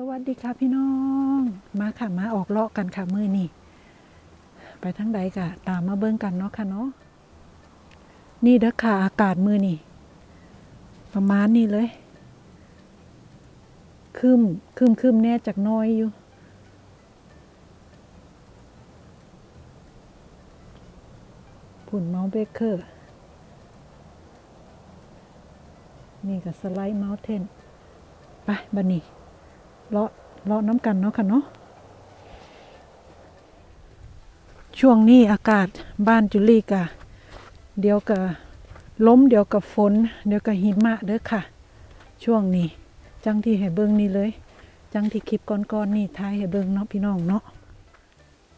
สวัสดีค่ะพี่น้อง มาค่ะมาออกเลาะกันค่ะมือนี่ไปทั้งใดกะตามมาเบิ่งกันเนาะค่ะเนาะนี่เด้อค่ะอากาศมือนี่ประมาณนี้เลยคืมคืมคืมแน่จากน้อยอยู่ ผุ่นเมาส์เบเกอร์ นี่กับสไลด์เมาส์เทนไปบันนี้ เลาะเลาะน้ำกันเนาะค่ะเนาะช่วงนี้อากาศบ้านจุลีกะ เดี๋ยวกับล้มเดี๋ยวกับฝน เดี๋ยวกับหิมะเด้อค่ะ ช่วงนี้ จังที่ให้เบิ่งนี่เลย จังที่คลิปก่อนๆนี่ท้ายให้เบิ่งเนาะพี่น้องเนาะ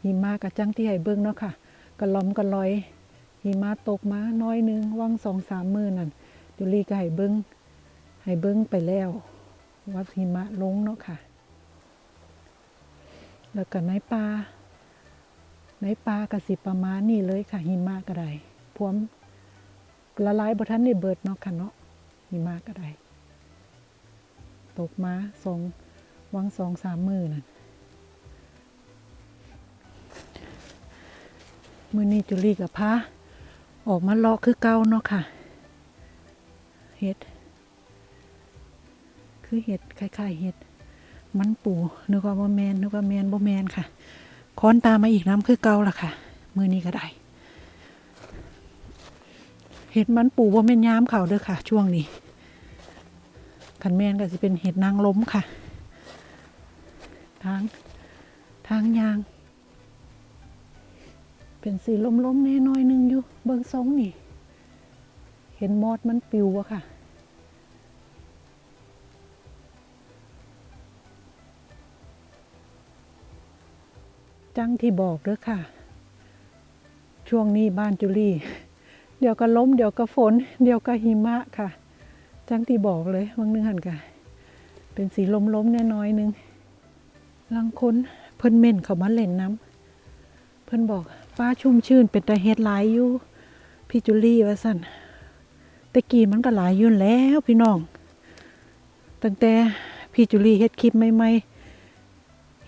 หิมะกับจังที่ให้เบิ่งเนาะค่ะกระล้อมกระลอยหิมะตกมาน้อยนึงว่างสองสามมือนั่นจุลีก็ให้เบิ้งให้เบิ้งไปแล้ว ว่าหิมะลงเนาะค่ะ แล้วก็ในป่าในป่าก็สิประมาณนี้เลยค่ะ หิมะก็ได้พวมละลายบทันได้เบิดเนาะค่ะเนาะหิมะก็ได้ตกมาสองวังสองสามมือนั่นมือนี้จุลีกับพาออกมาเลาะคือเก่าเนาะค่ะเห็ด คือเห็ดคล้ายๆเห็ดมันปูนึกว่าบ่แมนนึกว่าแมนบ่แมนค่ะค้อนตามมาอีกน้ำคือเก่าล่ะค่ะมือนี้ก็ได้ เห็ดมันปูบ่แม่นยามเขาเด้อค่ะ ช่วงนี้ขันแมนก็จะเป็นเห็ดนางล้มค่ะ ทางทางยาง เป็นสีล้มๆแน่น้อยนึงอยู่ เบิ่งทรงนี่ เห็นมอดมันปิวอะค่ะ จังที่บอกเด้อค่ะ ช่วงนี้บ้านจุลีเดี๋ยวก็ล้มเดี๋ยวก็ฝน เดี๋ยวก็หิมะค่ะ จังที่บอกเลยบางนึงหันกะเป็นสีล้มๆแน่น้อยนึงลังคนเพิ่นเม่นเขามาเล่นน้ำเพิ่นบอกฟ้าชุ่มชื่นเป็นตาเฮ็ดหลายอยู่พี่จุลี่ว่าสั่นแต่กี้มันก็หลายยุ่นนแล้วพี่น้อง ตั้งแต่พี่จุลี่เฮ็ดคลิปใหม่ๆ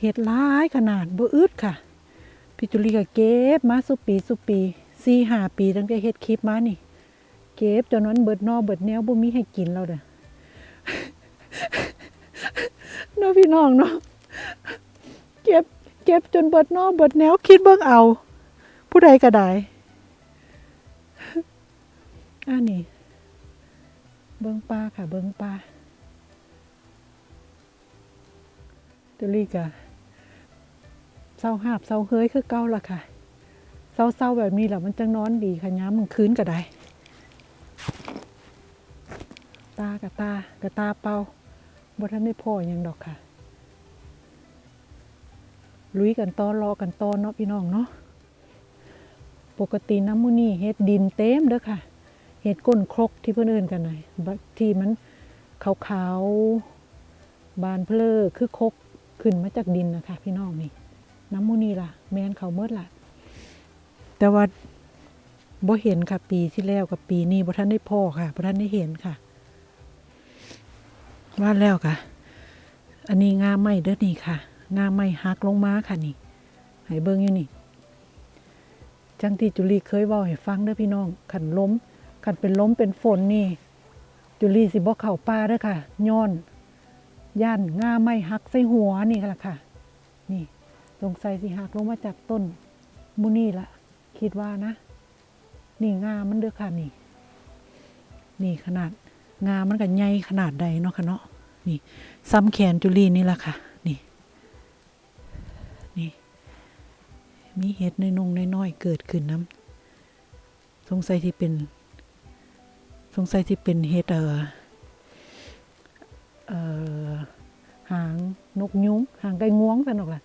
เฮ็ดหลายขนาดบ่อึดค่ะ พี่จุลีก็เก็บมาสุปีสุปีสี่ห้าปีตั้งแต่เฮ็ดคลิปมานี่ เก็บจนวันเบิดนอเบิดแนวบ่มีให้กินแล้วเด้อเนาะพี่น้องเนาะเก็บเก็บจนเบิดนอเบิดแนวคิดเบิ่งเอา ผู้ใดก็ได้อันนี้เบิ่งปลาค่ะ เบิ่งปลาตุลีกะ เศร้าหาบเศร้าเฮ้ยคือเก่าละค่ะเศร้าเศร้าๆแบบนี้แหละมันจังนอนดีค่ะย้ำมันคืนก็ได้ ตากับตากับตาเป่าบ่ทันได้พ่อยังดอกค่ะ ลุยกันต่อรอกันต่อเนาะพี่น้องเนาะปกติน้ำมูนี่เฮ็ดดินเต็มเด้อค่ะเฮ็ดก้นครกที่เพื่อนเอื่นกันหน่อยที่มันขาวๆบานเพลอคือครกขึ้นมาจากดินนะคะ พี่น้องนี่ น้ำมูนี่ล่ะ แมนเขาเมื่อล่ะ แต่ว่าบ่เห็นค่ะ ปีที่แล้วกับปีนี้บ่ท่านได้พ่อค่ะบ่ท่านได้เห็นค่ะว่าแล้วค่ะ อันนี้งาไม้เด้อนี่ค่ะงาไม้หักลงมาค่ะนี่ให้เบิ่งอยู่นี่ จังที่จุลีเคยเว้าให้ฟังเด้อพี่น้องขันล้มขันเป็นล้มเป็นฝนนี่ จุลีสิบ่เข้าป่าเด้อค่ะย้อนย่านงาไม้หักใส่หัวนี่ล่ะค่ะ นี่ สงสัยสิหักลงมาจากต้นมุนี่ละคิดว่านะ นี่งามันเด้อค่ะนี่ นี่ขนาดงามันก็ใหญ่ขนาดใดเนาะค่ะเนาะนี่ ซ้ำแขนจุลีนี่ละค่ะ นี่ นี่ มีเห็ดในนงน้อยๆเกิดขึ้นน้ำสงสัยที่เป็น สงสัยที่เป็นเห็ดเอ่อเอ่อหางนกยุ้งหางไก่งวงสนอกล่ะ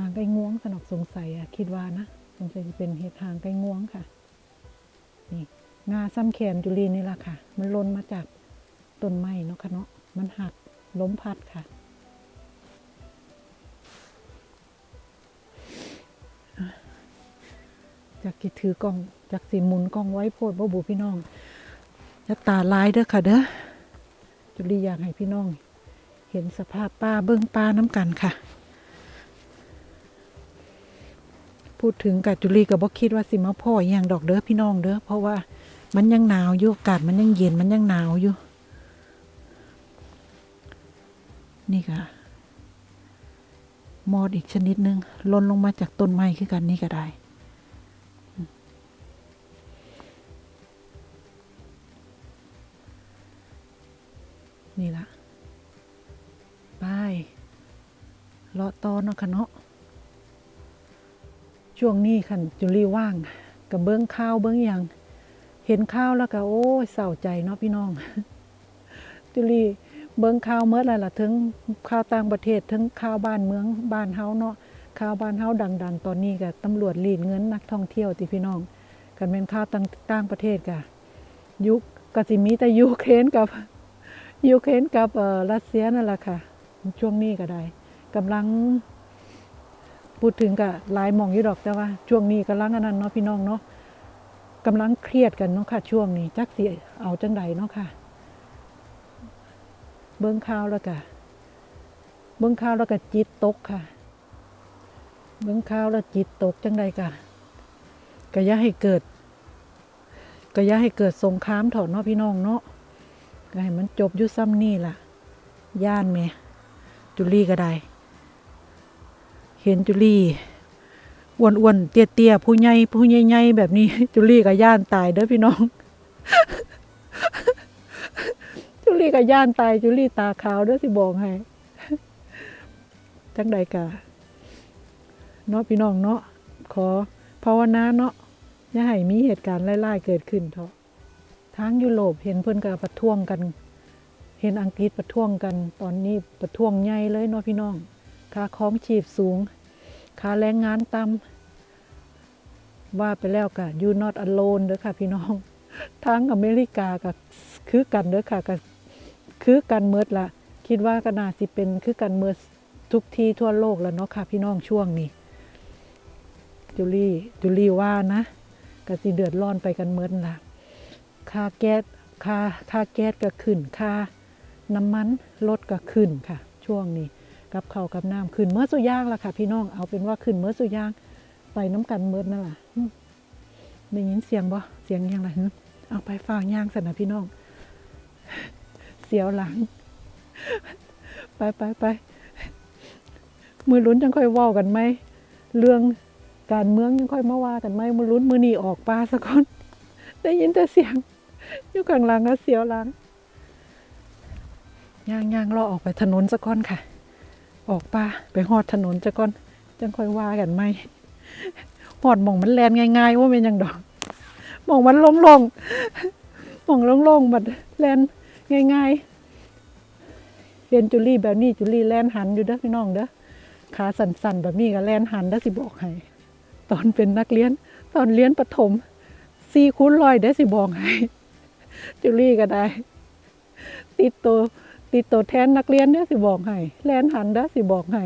หางไก่งวงสนอกสงสัยอะคิดว่านะสงสัยที่เป็นเห็ดหางไก่งวงค่ะ นี่งาซ้ำแขนจุลีนี่แหละค่ะ มันล่นมาจากต้นไม้เนาะค่ะเนาะมันหักล้มพัดค่ะจากกิถือกล้องจากสีหมุนกล้องไว้โพดบ่บุพี่น้องจะตาลายเด้อค่ะเด้อจุลีอยากให้พี่น้อง เห็นสภาพป้าเบิ้องป้าน้ำกันค่ะ พูดถึงกับจุลีก็บอกคิดว่าสิมาพ่ออย่างดอกเด้อพี่น้องเด้อเพราะว่ามันยังหนาวอยู่อากาศมันยังเย็นมันยังหนาวอยู่ นี่ค่ะ มอดอีกชนิดหนึ่งล่นลงมาจากต้นไม้คือกันนี่ก็ได้นี่ละไปเลาะตอนเนาะค่ะเนาะ ช่วงนี้คันจุลีว่างกับเบิ้องข้าวเบิ้องอย่างเห็นข้าวแล้วก็โอ้ยเศร้าใจเนาะพี่น้อง จุลีเบิ้องข้าวเมื่อไรล่ะถึงข้าวต่างประเทศถึงข้าวบ้านเมืองบ้านเฮาเนาะข้าวบ้านเฮาดัง ๆ ตอนนี้ก็ตำรวจรีดเงินนักท่องเที่ยวติพี่น้อง กันเป็นข้าวต่างต่างประเทศกะยุคกสิมีแต่ยูเครนกับยูเครนกับเออรัสเซียนั่นแหละค่ะ ช่วงนี้ก็ได้กำลัง พูดถึงกับหลายมองอยู่ดอกแต่ว่า ช่วงนี้กำลังอันนั้นเนาะพี่น้องเนาะกำลังเครียดกันเนาะค่ะ ช่วงนี้จักเสิเอาจังใดเนาะค่ะ เบิ้งข่าวแล้วก็เบิ้งข่าวแล้วก็จิตตกค่ะ เบิ้งข่าวแล้วจิตตกจังใดกะก็อย่าให้เกิดก็อย่าให้เกิดสงครามเถอะเนาะพี่น้องเนาะก็ให้มันจบยู่ซ้ำนี่ล่ะ ย่านแม่จุลี่ก็ได้ เห็นจุลี่อ้วนๆเตี้ยๆผู้ใหญ่ผู้ใหญ่ๆแบบนี้ จุลี่ก็ย่านตายเด้อพี่น้อง จุลี่ก็ย่านตาย จุลี่ตาขาวเด้อสิบอกให้จังใดกะเนาะพี่น้องเนาะขอภาวนาเนาะอย่าให้มีเหตุการณ์ไล่ๆเกิดขึ้นเถอะทางยุโรปเห็นเพิ่อนก็ประท้วงกัน เห็นอังกฤษประท้วงกัน ตอนนี้ประท้วงใหญ่เลยเนาะพี่น้อง ค่าคองชีพสูง ค่าแรงงานต่ำว่าไปแล้วก็ you not alone เด้อค่ะพี่น้องทางอเมริกาก็คือกันเด้อค่ะก็คือกันเมิดละคิดว่าก็น่าสิเป็นคือกันเมิดทุกที่ทั่วโลกแล้วเนาะค่ะ พี่น้องช่วงนี้จุลี่จุลี่ว่านะก็สิเดือดร้อนไปกันเมิดละค่าแก๊สค่าค่าแก๊สก็ขึ้นค่าน้ำมันรถก็ขึ้นค่ะ ช่วงนี้ กับข้าวกับน้ำขึ้นเมื่อสุย่างละค่ะ พี่น้องเอาเป็นว่าขึ้นเมื่อสุย่างไปน้ำกันเมื่อนั่นแหละได้ยินเสียงบ่เสียงยังไงเอาไปฟังย่างสันนะพี่น้อง เสียวหลัง ไปไปไปมือลุ้นจังค่อยว้ากันไหมเรื่องการเมืองยังค่อยมาว่ากันไหมมือลุ้นมือหนีออกปลาสักคนได้ยินแต่เสียงอยู่ข้างหลังก็เสียวหลังย่างย่างรอออกไปถนนสักก้อนค่ะ ออกป่าไปหอดถนนสักก้อนจังค่อยว่ากันไหมหอดหมองมันแลนง่ายๆว่าเป็นยังดอกหมองมันลงๆหมองลงๆบัดแลนง่ายๆเรียนจุลี่แบบนี้จุลี่แลนหันอยู่เด้อพี่น้องเด้อขาสั่นๆแบบนี้ก็แลนหันได้อสิบอกให้ตอนเป็นนักเรียน ตอนเรียนประถมสี่คูณร้อยได้สิบอกให้จุลี่ก็ได้ ติดตัว ติดตัวแทนนักเรียนได้สิบอกให้แลนหันด้สิบอกให้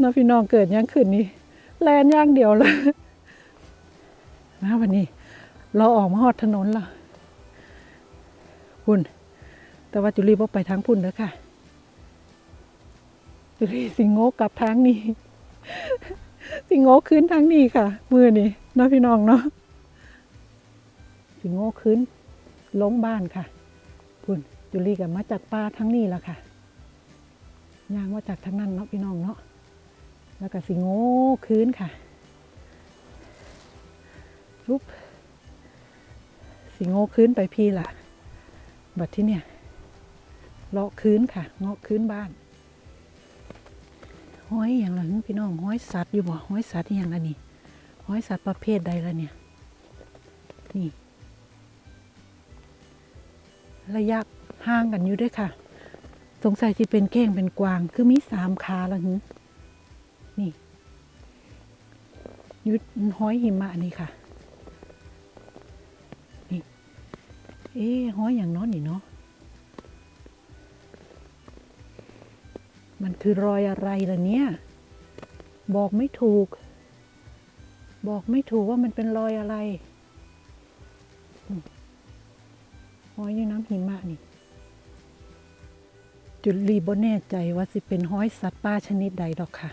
น้องพี่น้องเกิดยังขึ้นนี่แลนย่างเดียวเลยนะวันนี้ เราออกมาหอดถนนละพุ่น แต่ว่าจุลี่บอกไปทางพุ่นเด้อค่ะ จุลี่สิงโงกลับทางนี้ สิงโง่ขึ้นทางนี้ค่ะ มือนี่เนาะพี่น้องเนาะสิงโง่ขึ้นลงบ้านค่ะพุ่น จุลีกับมาจากป่าทั้งนี้ละค่ะย่างมาจากทางนั้นเนาะพี่น้องเนาะแล้วก็สิงโง่ขึ้นค่ะรูปสิงโง่ขึ้นไปพี่ละบัดที่เนี่ยเลาะคืนค่ะ เงาะคืนบ้านห้อยอย่างไรพี่น้องห้อยสัตว์อยู่บ่ห้อยสัตว์อย่างละนี่ห้อยสัตว์ประเภทใดละเนี่ยนี่ระยะ ห่างกันอยู่ด้วยค่ะ สงสัยที่เป็นเก้งเป็นกวาง คือมีสามขาละหึนี่ยุดห้อยหิมะนี่ค่ะ นี่ เอ๊ห้อยอย่างน้อนนี่เนาะ มันคือรอยอะไรล่ะเนี่ย บอกไม่ถูก บอกไม่ถูกว่ามันเป็นรอยอะไรอืมรอยอยู่น้ำหิมะนี่ จุลีบ่แน่ใจว่าสิเป็นห้อยสัตว์ป่าชนิดใดดอกค่ะ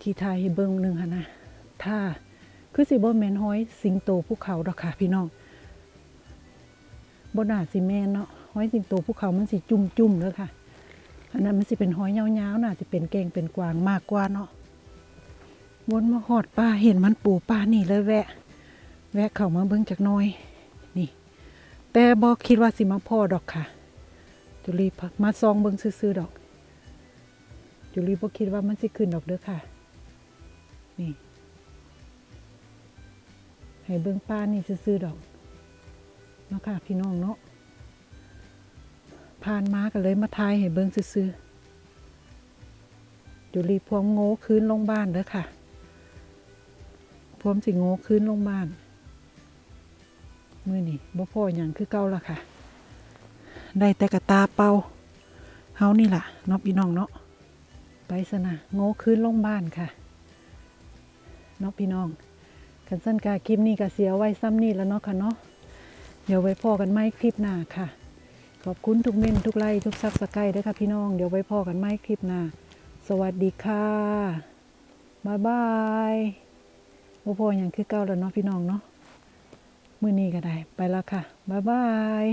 ที่ทายให้เบิ่งหนึ่งค่ะนะถ้าคือสิบ่แม่นห้อยสิงโตภูเขาดอกค่ะ พี่น้องบ่น่าสิแม่นเนาะห้อยสิงโตภูเขามันสิจุ่มๆเด้อค่ะอันนั้นมันสิเป็นห้อยยาวๆน่าจะเป็นเก่งเป็นกวางมากกว่าเนาะวนมาหอดป้าเห็นมันปูป้านี่เลยแวะ แวะเข้ามาเบิ่งจักน่อย นี่ แต่บ่คิดว่าสิมาพ่อดอกค่ะ จุลีพักมาซองเบิ่งซื่อๆดอก จุลีบ่คิดว่ามันสิขึ้นดอกเด้อค่ะ นี่ ให้เบิ่งป้านี่ซื่อๆดอก เนาะค่ะ พี่น้องเนาะ ผ่านมาก็เลยมาทายให้เบิ่งซื่อๆจุลีพวมโง่คืนลงบ้านเด้อค่ะพวมสิโง่คืนลงบ้าน มือนี้บ่พ่อหยังคือเก่าละค่ะ ได้แต่กระตาเป่าเฮานี่ล่ะเนาะพี่น้องเนาะไปซะนะโง่คืนลงบ้านค่ะเนาะพี่น้องกันสั้นกาคลิปนี้ก็เสียไว้ซ้ำนี่แล้วเนาะค่ะเนาะเดี๋ยวไว้พอกันไหมคลิปหน้าค่ะ ขอบคุณทุกเม่นทุกไลค์ทุกซับสไครต์ด้วยค่ะพี่น้องเดี๋ยวไว้พอกันไหมคลิปหน้า สวัสดีค่ะบายบายโอ้พออย่างคือเก่าแล้วเนาะพี่น้องเนาะมือนี้ก็ได้ไปแล้วค่ะบายบาย